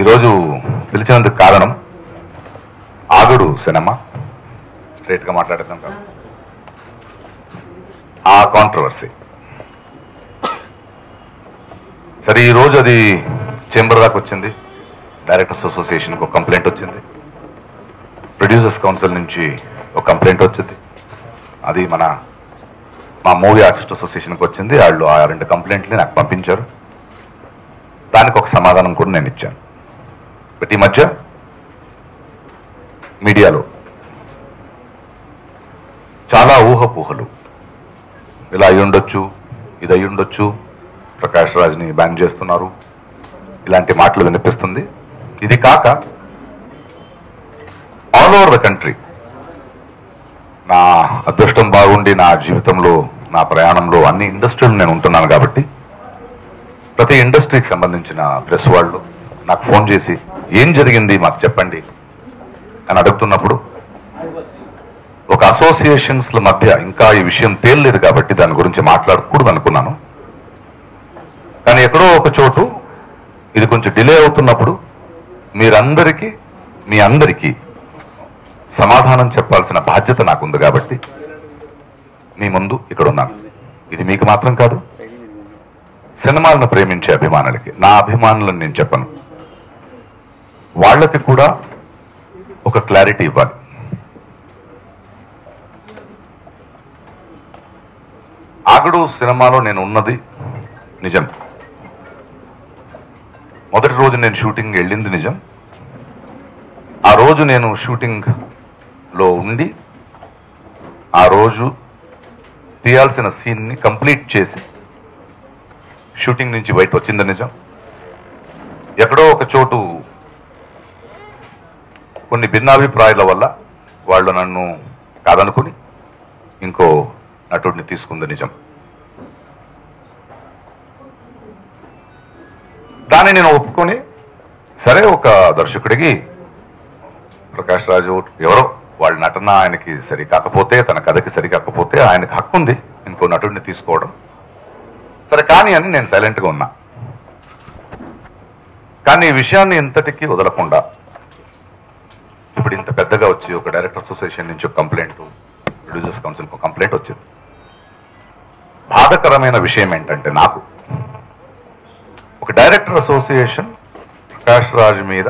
ఈరోజు పిలిచినందుకు కారణం ఆగుడు సినిమా. స్ట్రైట్గా మాట్లాడేద్దాం కదా. ఆ కాంట్రవర్సీ సరే ఈ రోజు అది చేంబర్ దాకా వచ్చింది. డైరెక్టర్స్ అసోసియేషన్కి ఒక కంప్లైంట్ వచ్చింది. ప్రొడ్యూసర్స్ కౌన్సిల్ నుంచి ఒక కంప్లైంట్ వచ్చింది. అది మన మా మూవీ ఆర్టిస్ట్ అసోసియేషన్కి వచ్చింది. వాళ్ళు ఆ రెండు కంప్లైంట్ని నాకు పంపించారు. దానికి ఒక సమాధానం కూడా నేను ఇచ్చాను. బట్ ఈ మధ్య మీడియాలో చాలా ఊహపూహలు. ఇలా అయి ఉండొచ్చు ఇది అయి ఉండొచ్చు ప్రకాష్ రాజ్ని బ్యాన్ చేస్తున్నారు ఇలాంటి మాటలు వినిపిస్తుంది. ఇది కాక ఆల్ ఓవర్ ద కంట్రీ నా అదృష్టం బాగుండి నా జీవితంలో నా ప్రయాణంలో అన్ని ఇండస్ట్రీలు నేను ఉంటున్నాను కాబట్టి ప్రతి ఇండస్ట్రీకి సంబంధించిన ప్రెస్ వాళ్ళు నాకు ఫోన్ చేసి ఏం జరిగింది మాకు చెప్పండి అని అడుగుతున్నప్పుడు ఒక అసోసియేషన్స్ మధ్య ఇంకా ఈ విషయం తేలలేదు కాబట్టి దాని గురించి మాట్లాడకూడదు అనుకున్నాను. కానీ ఎక్కడో ఒక చోటు ఇది కొంచెం డిలే అవుతున్నప్పుడు మీరందరికీ మీ అందరికీ సమాధానం చెప్పాల్సిన బాధ్యత నాకుంది కాబట్టి మీ ముందు ఇక్కడ ఉన్నాను. ఇది మీకు మాత్రం కాదు సినిమాలను ప్రేమించే అభిమానులకి. నా అభిమానులను నేను చెప్పను. వాళ్ళకి కూడా ఒక క్లారిటీ ఇవ్వాలి. ఆగడు సినిమాలో నేను ఉన్నది నిజం. మొదటి రోజు నేను షూటింగ్ వెళ్ళింది నిజం. ఆ రోజు నేను షూటింగ్లో ఉండి ఆ రోజు తీయాల్సిన సీన్ని కంప్లీట్ చేసి షూటింగ్ నుంచి బయట వచ్చింది నిజం. ఎక్కడో ఒక చోటు కొన్ని భిన్నాభిప్రాయాల వల్ల వాళ్ళు నన్ను కాదనుకుని ఇంకో నటుడిని తీసుకుంది నిజం. దాన్ని నేను ఒప్పుకొని సరే ఒక దర్శకుడికి ప్రకాష్ రాజు ఎవరో వాళ్ళ నటన ఆయనకి సరి కాకపోతే తన కథకి సరి కాకపోతే ఆయనకి హక్కు ఉంది ఇంకో నటుడిని తీసుకోవడం. సరే కానీ అని నేను సైలెంట్గా ఉన్నా. కానీ ఈ విషయాన్ని ఇంతటికీ వదలకుండా ఇప్పుడు ఇంత పెద్దగా వచ్చి ఒక డైరెక్టర్ అసోసియేషన్ నుంచి ఒక కంప్లైంట్ ప్రొడ్యూసర్స్ కౌన్సిల్ ఒక కంప్లైంట్ వచ్చింది. బాధకరమైన విషయం ఏంటంటే నాకు ఒక డైరెక్టర్ అసోసియేషన్ ప్రకాష్ రాజ్ మీద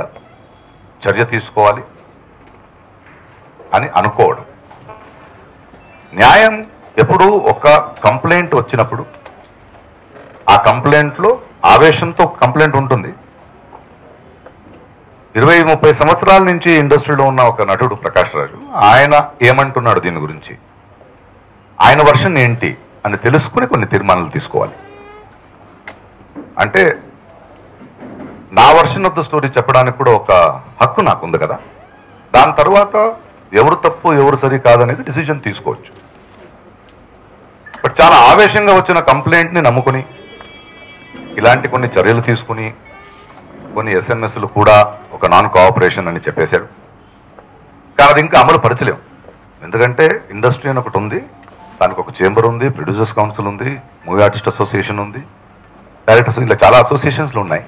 చర్య తీసుకోవాలి అని అనుకోవడం. న్యాయం ఎప్పుడు ఒక కంప్లైంట్ వచ్చినప్పుడు ఆ కంప్లైంట్లో ఆవేశంతో కంప్లైంట్ ఉంటుంది. ఇరవై ముప్పై సంవత్సరాల నుంచి ఇండస్ట్రీలో ఉన్న ఒక నటుడు ప్రకాష్ రాజు ఆయన ఏమంటున్నాడు దీని గురించి? ఆయన వర్షన్ ఏంటి అని తెలుసుకుని కొన్ని తీర్మానాలు తీసుకోవాలి. అంటే నా వర్షన్ ఆఫ్ ద స్టోరీ చెప్పడానికి కూడా ఒక హక్కు నాకు ఉంది కదా. దాని తర్వాత ఎవరు తప్పు ఎవరు సరి కాదనేది డిసిజన్ తీసుకోవచ్చు. బట్ చాలా ఆవేశంగా వచ్చిన కంప్లైంట్ని నమ్ముకుని ఇలాంటి కొన్ని చర్యలు తీసుకుని కొన్ని ఎస్ఎంఎస్లు కూడా ఒక నాన్ కోఆపరేషన్ అని చెప్పేశాడు. కానీ అది ఇంకా అమలు పరచలేము ఎందుకంటే ఇండస్ట్రీ అని ఒకటి ఉంది దానికి ఒక చేంబర్ ఉంది ప్రొడ్యూసర్స్ కౌన్సిల్ ఉంది మూవీ ఆర్టిస్ట్ అసోసియేషన్ ఉంది డైరెక్టర్స్ ఇలా చాలా అసోసియేషన్స్లు ఉన్నాయి.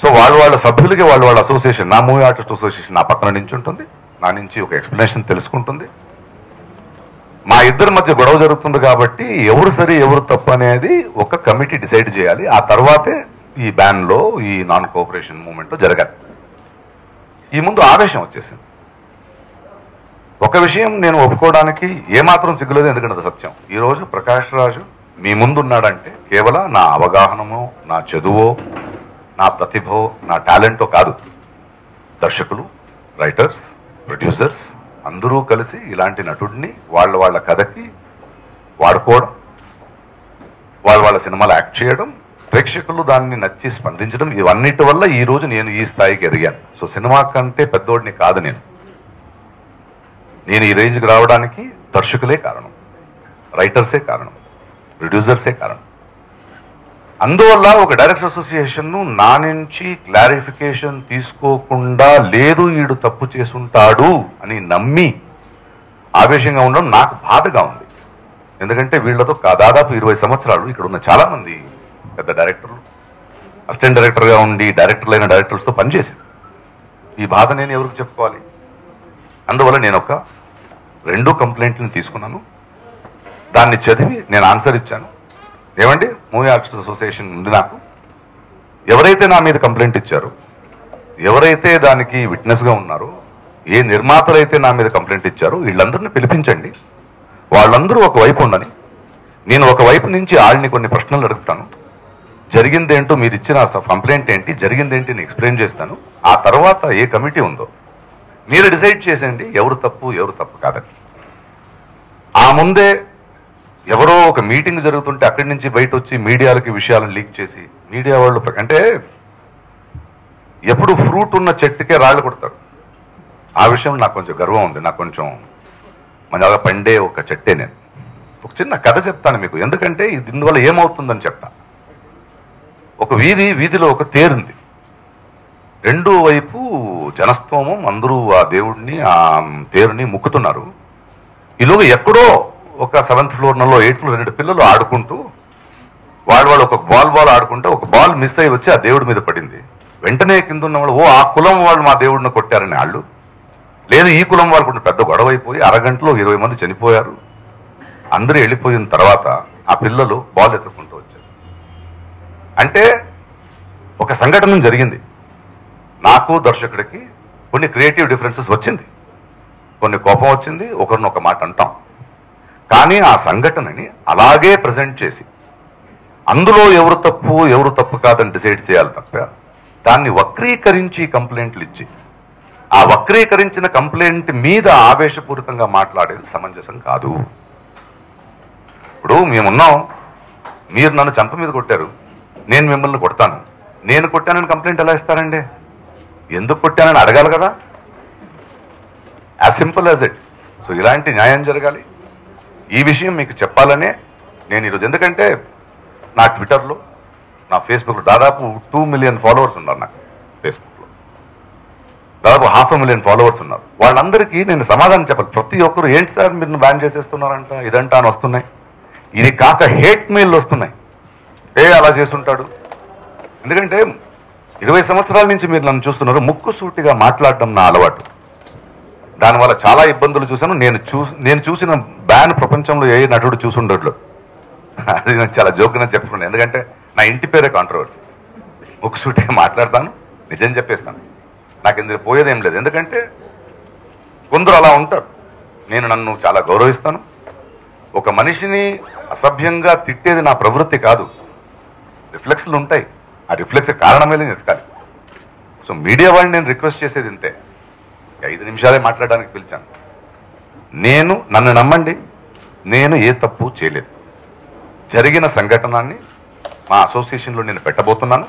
సో వాళ్ళ వాళ్ళ సభ్యులకి వాళ్ళ వాళ్ళ అసోసియేషన్ నా మూవీ ఆర్టిస్ట్ అసోసియేషన్ నా పక్కన నుంచి ఉంటుంది నా నుంచి ఒక ఎక్స్ప్లెనేషన్ తెలుసుకుంటుంది. మా ఇద్దరి మధ్య గొడవ జరుగుతుంది కాబట్టి ఎవరు సరి ఎవరు తప్పు అనేది ఒక కమిటీ డిసైడ్ చేయాలి. ఆ తర్వాతే ఈ బ్యాన్లో ఈ నాన్ కోఆపరేషన్ మూమెంట్లో జరగాలి. ఈ ముందు ఆవేశం వచ్చేసింది. ఒక విషయం నేను ఒప్పుకోవడానికి ఏమాత్రం సిగ్గులేదు ఎందుకంటే సత్యం. ఈ రోజు ప్రకాష్ రాజు మీ ముందు ఉన్నాడంటే కేవలం నా అవగాహనమో నా చదువో నా ప్రతిభో నా టాలెంటో కాదు. దర్శకులు రైటర్స్ ప్రొడ్యూసర్స్ అందరూ కలిసి ఇలాంటి నటుడిని వాళ్ళ వాళ్ళ కథకి వాడుకోవడం వాళ్ళ వాళ్ళ సినిమాలు యాక్ట్ చేయడం ప్రేక్షకులు దాన్ని నచ్చి స్పందించడం ఇవన్నిటి వల్ల ఈ రోజు నేను ఈ స్థాయికి ఎదిగాను. సో సినిమా కంటే పెద్దోడిని కాదు నేను. నేను ఈ రేంజ్కి రావడానికి దర్శకులే కారణం. రైటర్సే కారణం. ప్రొడ్యూసర్సే కారణం. అందువల్ల ఒక డైరెక్టర్ అసోసియేషన్ నా నుంచి క్లారిఫికేషన్ తీసుకోకుండా లేదు ఈడు తప్పు చేసుంటాడు అని నమ్మి ఆవేశంగా ఉండడం నాకు బాధగా ఉంది. ఎందుకంటే వీళ్ళతో దాదాపు ఇరవై సంవత్సరాలు ఇక్కడ ఉన్న చాలా మంది పెద్ద డైరెక్టర్లు అసిస్టెంట్ డైరెక్టర్గా ఉండి డైరెక్టర్లైన డైరెక్టర్స్తో పనిచేశాను ఈ బాధ నేను ఎవరికి చెప్పుకోవాలి? అందువల్ల నేను ఒక రెండు కంప్లైంట్లను తీసుకున్నాను. దాన్ని చదివి నేను ఆన్సర్ ఇచ్చాను. ఏమండి? మూవీ ఆర్టిస్ట్ అసోసియేషన్ ఉంది నాకు. ఎవరైతే నా మీద కంప్లైంట్ ఇచ్చారో ఎవరైతే దానికి విట్నెస్గా ఉన్నారో ఏ నిర్మాతలైతే నా మీద కంప్లైంట్ ఇచ్చారో వీళ్ళందరినీ పిలిపించండి. వాళ్ళందరూ ఒక వైపు ఉండని నేను ఒక వైపు నుంచి వాళ్ళని కొన్ని ప్రశ్నలు అడుగుతాను. జరిగిందేంటో మీరు ఇచ్చిన కంప్లైంట్ ఏంటి? జరిగిందేంటి నేను ఎక్స్ప్లెయిన్ చేస్తాను. ఆ తర్వాత ఏ కమిటీ ఉందో మీరు డిసైడ్ చేసేయండి. ఎవరు తప్పు ఎవరు తప్పు కాదని. ఆ ముందే ఎవరో ఒక మీటింగ్ జరుగుతుంటే అక్కడి నుంచి బయట వచ్చి మీడియాలకి విషయాలను లీక్ చేసి మీడియా వాళ్ళు అంటే ఎప్పుడు ఫ్రూట్ ఉన్న చెట్టుకే రాళ్ళు కొడతారు. ఆ విషయం నాకు కొంచెం గర్వం ఉంది. నాకు కొంచెం మన పండే ఒక చెట్టే నేను. ఒక చిన్న కథ చెప్తాను మీకు. ఎందుకంటే దీనివల్ల ఏమవుతుందని చెప్తాను. ఒక వీధి వీధిలో ఒక తేరుంది. రెండో వైపు జనస్తోమం అందరూ ఆ దేవుడిని ఆ తేరుని ముక్కుతున్నారు. ఈలోగా ఎక్కడో ఒక సెవెంత్ ఫ్లోర్ నలో ఎయిత్ ఫ్లోర్ రెండు పిల్లలు ఆడుకుంటూ వాడు వాళ్ళు ఒక బాల్ బాల్ ఆడుకుంటే ఒక బాల్ మిస్ అయ్యి వచ్చి ఆ దేవుడి మీద పడింది. వెంటనే కింద ఉన్న వాళ్ళు ఓ ఆ కులం వాళ్ళు మా దేవుడిని కొట్టారని వాళ్ళు లేదు ఈ కులం వాళ్ళు పెద్ద గొడవ అయిపోయి అరగంటలో ఇరవై మంది చనిపోయారు. అందరూ వెళ్ళిపోయిన తర్వాత ఆ పిల్లలు బాల్ ఎత్తుకుంటారు అంటే ఒక సంఘటన జరిగింది. నాకు దర్శకుడికి కొన్ని క్రియేటివ్ డిఫరెన్సెస్ వచ్చింది. కొన్ని కోపం వచ్చింది ఒకరిని ఒక మాట అంటాం. కానీ ఆ సంఘటనని అలాగే ప్రజెంట్ చేసి అందులో ఎవరు తప్పు ఎవరు తప్పు కాదని డిసైడ్ చేయాలి తప్ప దాన్ని వక్రీకరించి కంప్లైంట్లు ఇచ్చి ఆ వక్రీకరించిన కంప్లైంట్ మీద ఆవేశపూరితంగా మాట్లాడేది సమంజసం కాదు. ఇప్పుడు మేమున్నాం. మీరు నన్ను చంప మీద కొట్టారు. నేను మిమ్మల్ని కొడతాను. నేను కొట్టానని కంప్లైంట్ ఎలా ఇస్తారండి? ఎందుకు కొట్టానని అడగాలి కదా? As simple as it so ఇలాంటి న్యాయం జరగాలి. ఈ విషయం మీకు చెప్పాలనే నేను ఈరోజు ఎందుకంటే నా ట్విట్టర్లో నా ఫేస్బుక్లో దాదాపు టూ మిలియన్ ఫాలోవర్స్ ఉన్నారు నాకు ఫేస్బుక్లో. దాదాపు హాఫ్ మిలియన్ ఫాలోవర్స్ ఉన్నారు. వాళ్ళందరికీ నేను సమాధానం చెప్పాలి. ప్రతి ఒక్కరు ఏంటి సార్ మీరు బ్యాన్ చేసేస్తున్నారంట? ఇదంటా అని వస్తున్నాయి. ఇది కాక హేట్ మెయిల్ వస్తున్నాయి. ఏ అలా చేస్తుంటాడు? ఎందుకంటే ఇరవై సంవత్సరాల నుంచి మీరు నన్ను చూస్తున్నారు ముక్కు సూటిగా మాట్లాడడం నా అలవాటు. దానివల్ల చాలా ఇబ్బందులు చూశాను. నేను చూ నేను చూసిన బ్యాన్ ప్రపంచంలో ఏ నటుడు చూసుండట్లు అది నేను చాలా జోక్గా చెప్పుకున్నాను. ఎందుకంటే నా ఇంటి పేరే కాంట్రవర్సీ ముక్కు సూటిగా మాట్లాడతాను నిజం చెప్పేస్తాను. నాకు ఇందులో పోయేదేం లేదు. ఎందుకంటే కొందరు అలా ఉంటారు. నేను నన్ను చాలా గౌరవిస్తాను. ఒక మనిషిని అసభ్యంగా తిట్టేది నా ప్రవృత్తి కాదు. రిఫ్లెక్స్లు ఉంటాయి. ఆ రిఫ్లెక్స్ కారణమే నేను ఎతకాలి సో మీడియా వాళ్ళని నేను రిక్వెస్ట్ చేసేది ఇంతే. ఐదు నిమిషాలే మాట్లాడడానికి పిలిచాను. నేను నన్ను నమ్మండి నేను ఏ తప్పు చేయలేదు. జరిగిన సంఘటనాన్ని మా అసోసియేషన్లో నేను పెట్టబోతున్నాను.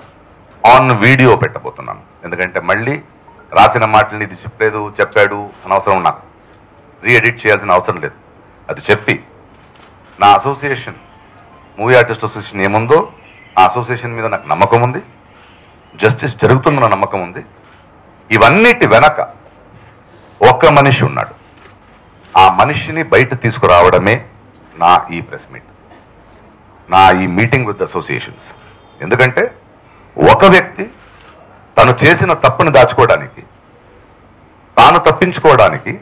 On video పెట్టబోతున్నాను. ఎందుకంటే మళ్ళీ రాసిన మాటల్ని ఇది చెప్పలేదు చెప్పాడు అనవసరం నాకు. రీఎడిట్ చేయాల్సిన అవసరం లేదు. అది చెప్పి నా అసోసియేషన్ మూవీ ఆర్టిస్ట్ అసోసియేషన్ ఏముందో ఆ అసోసియేషన్ మీద నాకు నమ్మకం ఉంది. జస్టిస్ జరుగుతుందన్న నమ్మకం ఉంది. ఇవన్నిటి వెనక ఒక్క మనిషి ఉన్నాడు. ఆ మనిషిని బయట తీసుకురావడమే నా ఈ ప్రెస్ మీట్. నా ఈ మీటింగ్ విత్ అసోసియేషన్స్. ఎందుకంటే ఒక వ్యక్తి తను చేసిన తప్పుని దాచుకోవడానికి తాను తప్పించుకోవడానికి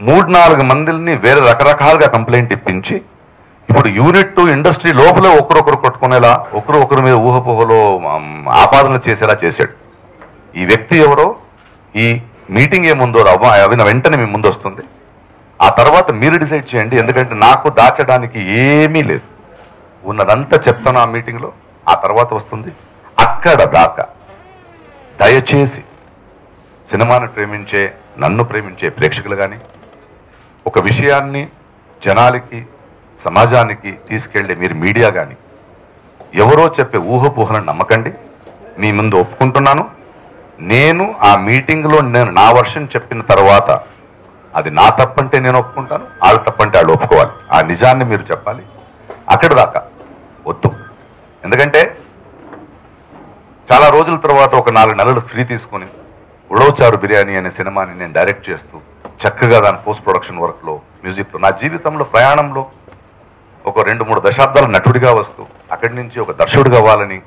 మూడు నాలుగు మందిని వేరే రకరకాలుగా కంప్లైంట్ ఇప్పించి ఇప్పుడు యూనిట్ ఇండస్ట్రీ లోపలే ఒకరొకరు కొట్టుకునేలా ఒకరు ఒకరి మీద ఊహపోహలో ఆపాదన ఆపాదనలు చేసేలా చేశాడు. ఈ వ్యక్తి ఎవరో ఈ మీటింగ్ ఏముందో అవిన వెంటనే మీ ముందు వస్తుంది ఆ తర్వాత మీరు డిసైడ్ చేయండి ఎందుకంటే నాకు దాచడానికి ఏమీ లేదు. ఉన్నదంతా చెప్తాను ఆ మీటింగ్లో ఆ తర్వాత వస్తుంది. అక్కడ దాకా దయచేసి సినిమాను ప్రేమించే నన్ను ప్రేమించే ప్రేక్షకులు కానీ ఒక విషయాన్ని జనాలకి సమాజానికి తీసుకెళ్ళే మీరు మీడియా కానీ ఎవరో చెప్పే ఊహపోహలను నమ్మకండి. మీ ముందు ఒప్పుకుంటున్నాను. నేను ఆ మీటింగ్లో నేను నా వర్షన్ చెప్పిన తర్వాత అది నా తప్పంటే నేను ఒప్పుకుంటాను వాళ్ళ తప్పంటే వాళ్ళు ఒప్పుకోవాలి. ఆ నిజాన్ని మీరు చెప్పాలి. అక్కడ దాకా. వద్దు. ఎందుకంటే చాలా రోజుల తర్వాత ఒక నాలుగు నెలలు ఫ్రీ తీసుకొని ఉడవచారు బిర్యానీ అనే సినిమాని నేను డైరెక్ట్ చేస్తూ చక్కగా దాని పోస్ట్ ప్రొడక్షన్ వర్క్లో మ్యూజిక్లో నా జీవితంలో ప్రయాణంలో ఒక రెండు మూడు దశాబ్దాల నటుడిగా వస్తూ అక్కడి నుంచి ఒక దర్శకుడు కావాలని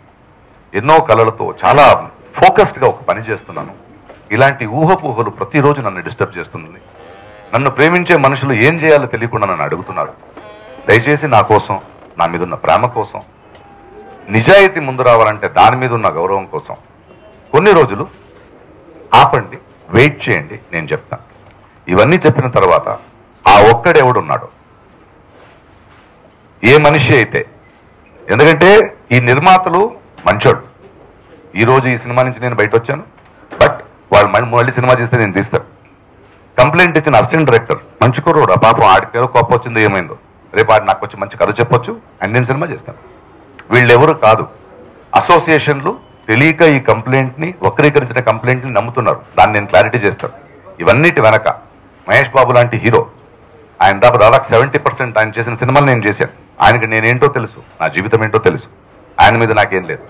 ఎన్నో కళలతో చాలా ఫోకస్డ్గా ఒక పని చేస్తున్నాను. ఇలాంటి ఊహపూహలు ప్రతిరోజు నన్ను డిస్టర్బ్ చేస్తుంది. నన్ను ప్రేమించే మనుషులు ఏం చేయాలో తెలియకుండా నన్ను అడుగుతున్నారు. దయచేసి నా కోసం నా మీద ఉన్న ప్రేమ కోసం నిజాయితీ ముందు రావాలంటే దాని మీద ఉన్న గౌరవం కోసం కొన్ని రోజులు ఆపండి వెయిట్ చేయండి నేను చెప్తాను. ఇవన్నీ చెప్పిన తర్వాత ఆ ఒక్కడెవడున్నాడు ఏ మనిషి అయితే. ఎందుకంటే ఈ నిర్మాతలు మంచోడు ఈరోజు ఈ సినిమా నుంచి నేను బయట వచ్చాను బట్ వాళ్ళు మళ్ళీ సినిమా చేస్తే నేను తీస్తాను. కంప్లైంట్ ఇచ్చిన అసిస్టెంట్ డైరెక్టర్ మంచి కుర్రోడు ఆ పాపం ఆడికేదో కోపం వచ్చిందో ఏమైందో. రేపు ఆడు నాకు వచ్చి మంచి కథ చెప్పొచ్చు అండ్ నేను సినిమా చేస్తాను. వీళ్ళెవరు కాదు. అసోసియేషన్లు తెలియక ఈ కంప్లైంట్ని వక్రీకరించిన కంప్లైంట్ని నమ్ముతున్నారు. దాన్ని నేను క్లారిటీ చేస్తాను. ఇవన్నిటి వెనక మహేష్ బాబు లాంటి హీరో ఆయన దాదాపు దాదాపు సెవెంటీ పర్సెంట్ ఆయన చేసిన సినిమాలు నేను చేశాను. ఆయనకి నేనేంటో తెలుసు నా జీవితం ఏంటో తెలుసు. ఆయన మీద నాకేం లేదు.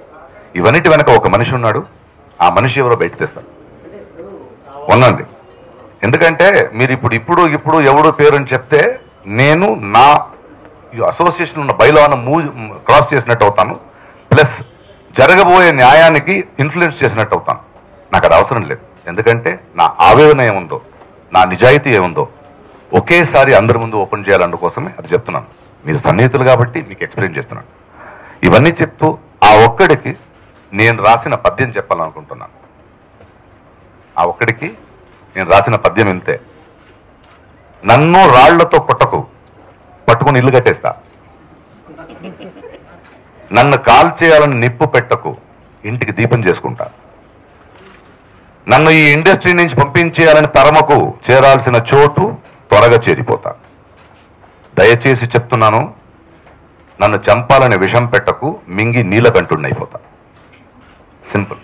ఇవన్నిటి వెనక ఒక మనిషి ఉన్నాడు ఆ మనిషి ఎవరో బయట తెస్తారు. ఉన్నది. ఎందుకంటే మీరు ఇప్పుడు ఇప్పుడు ఇప్పుడు ఎవడు పేరు అని చెప్తే నేను నా ఈ అసోసియేషన్ ఉన్న బైలాను మూవ్ క్రాస్ చేసినట్టు అవుతాను ప్లస్ జరగబోయే న్యాయానికి ఇన్ఫ్లుయెన్స్ చేసినట్టు అవుతాను. నాకు అది అవసరం లేదు. ఎందుకంటే నా ఆవేదన ఏముందో నా నిజాయితీ ఏముందో ఒకేసారి అందరి ముందు ఓపెన్ చేయాలందుకోసమే అది చెప్తున్నాను. మీరు సన్నిహితులు కాబట్టి మీకు ఎక్స్ప్లెయిన్ చేస్తున్నాను. ఇవన్నీ చెప్తూ ఆ ఒక్కడికి నేను రాసిన పద్యం చెప్పాలనుకుంటున్నాను. ఆ ఒక్కడికి నేను రాసిన పద్యం ఇంతే. నన్ను రాళ్ళతో కొట్టకు. పట్టుకుని ఇల్లు కట్టేస్తా. నన్ను కాల్ చేయాలని నిప్పు పెట్టకు. ఇంటికి దీపం చేసుకుంటా. నన్ను ఈ ఇండస్ట్రీ నుంచి పంపించేయాలని తరమకు చేరాల్సిన చోటు త్వరగా చేరిపోతా. దయచేసి చెప్తున్నాను నన్ను చంపాలని విషం పెట్టకు మింగి నీలకంటుండైపోతా simple.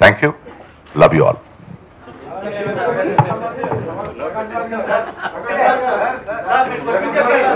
Thank you love you all.